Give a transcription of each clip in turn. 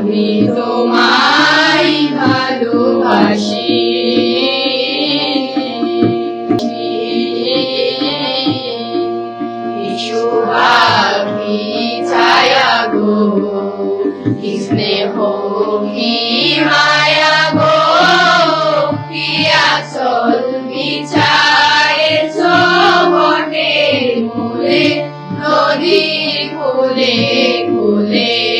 আমি তোমায় ভালোবাসি। ছায়া গো স্নেহ, কি মায়া গো, কি আসল বিচারেছ বটে ফুলে নদী ফুলে ফুলে।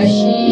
agir.